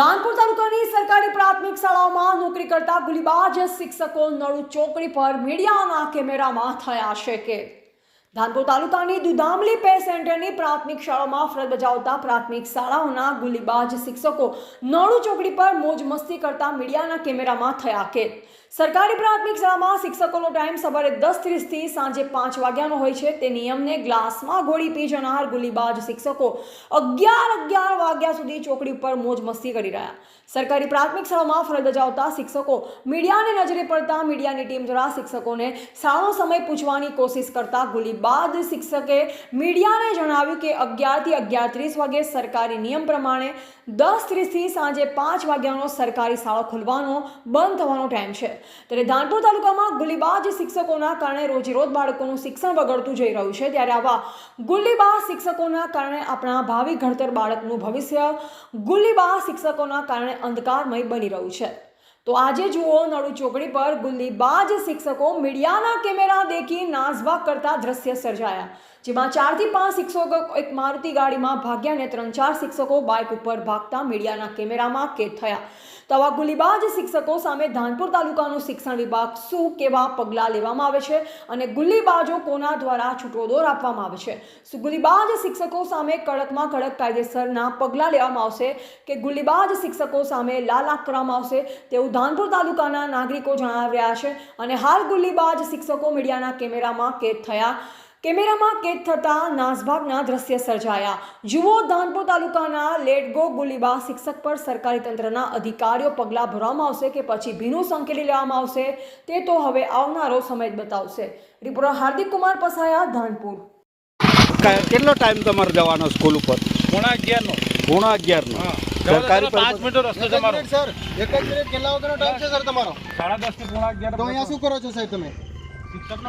ધાનપુર તાલુકાની સરકારી પ્રાથમિક શાળાઓમાં નોકરી કરતા ગુલીબાજ શિક્ષકો નળુ ચોકડી પર મીડિયાના કેમેરામાં થયા છે કે ધાનપુર તાલુકાની દુધામલી પે સેન્ટરની પ્રાથમિક શાળામાં ફરજ બજાવતા પ્રાથમિક શાળાઓના ગુલીબાજ શિક્ષકો નળુ ચોકડી પર મોજ મસ્તી કરતા મીડિયાના કેમેરામાં થયા કે સરકારી પ્રાથમિક શાળામાં શિક્ષકોનો ટાઈમ સવારે દસ ત્રીસથી સાંજે પાંચ વાગ્યાનો હોય છે. તે નિયમને ગ્લાસમાં ગોળી પી જનાર ગુલીબાજ શિક્ષકો અગિયાર અગિયાર વાગ્યા સુધી ચોકડી ઉપર મોજ મસ્તી કરી રહ્યા. સરકારી પ્રાથમિક શાળામાં ફરજ બજાવતા શિક્ષકો મીડિયાની નજરે પડતા મીડિયાની ટીમ દ્વારા શિક્ષકોને શાળાનો સમય પૂછવાની કોશિશ કરતા ગુલીબાજ શિક્ષકે મીડિયાને જણાવ્યું કે અગિયારથી અગિયાર ત્રીસ વાગે સરકારી નિયમ પ્રમાણે દસ ત્રીસથી સાંજે પાંચ વાગ્યાનો સરકારી શાળા ખોલવાનો બંધ થવાનો ટાઈમ છે. ત્યારે ધાનપુર તાલુકામાં ગુલીબાજ શિક્ષકોના કારણે રોજીરોજ બાળકોનું શિક્ષણ બગડતું જઈ રહ્યું છે. ત્યારે આવા ગુલીબા શિક્ષકોના કારણે આપણા ભાવિ ઘડતર બાળકનું ભવિષ્ય ગુલીબા શિક્ષકોના કારણે અંધકારમય બની રહ્યું છે. તો આજે જુઓ નળુ ચોકડી પર ગુલ્લીબાજ શિક્ષકો મીડિયાના કેમેરા દેખી નાસભાગ કરતા દ્રશ્ય સર્જાયા. જેમાં ચારથી પાંચ શિક્ષકો એક મારુતિ ગાડીમાં ભાગ્યા અને ત્રણ ચાર શિક્ષકો બાઇક ઉપર ભાગતા મીડિયાના કેમેરામાં કેદ થયા. તો આવા ગુલીબાજ શિક્ષકો સામે ધાનપુર તાલુકાનું શિક્ષણ વિભાગ શું કેવા પગલાં લેવામાં આવે છે અને ગુલ્લીબાજો કોના દ્વારા છૂટોદોર આપવામાં આવે છે? શું ગુલીબાજ શિક્ષકો સામે કડકમાં કડક કાયદેસરના પગલાં લેવામાં આવશે કે ગુલીબાજ શિક્ષકો સામે લાલાક કરવામાં આવશે તેવું ધાનપુર તાલુકાના નાગરિકો જણાવી રહ્યા છે અને હાલ ગુલ્લીબાજ શિક્ષકો મીડિયાના કેમેરામાં કેદ થયા કેમેરામાં કેદ થતા નાસભાગના દ્રશ્ય સર્જાયા. જુઓ ધાનપુર તાલુકાના લેટગો ગુલીબા શિક્ષક પર સરકારી તંત્રના અધિકારીઓ પગલાં ભરવામાં આવશે કે પછી ભીનું સંકેલી લેવામાં આવશે તે તો હવે આવનારો સમય જ બતાવશે. રિપોર્ટર હાર્દિક કુમાર પસાયા ધાનપુર કેટલો ટાઈમ તમારે જવાનો સ્કૂલ ઉપર? પોણા અગિયાર નો પોણા અગિયાર નો સરકારી પાંચ મિનિટ રસ્તો તમારો. સર. એક જ મિનિટ કેટલા વાગ્યાનો ટાઈમ છે સર તમારો? સાડા દસથી પોણા અગિયાર તો અહીંયા શું કરો છો સાહેબ તમે? શિક્ષકનો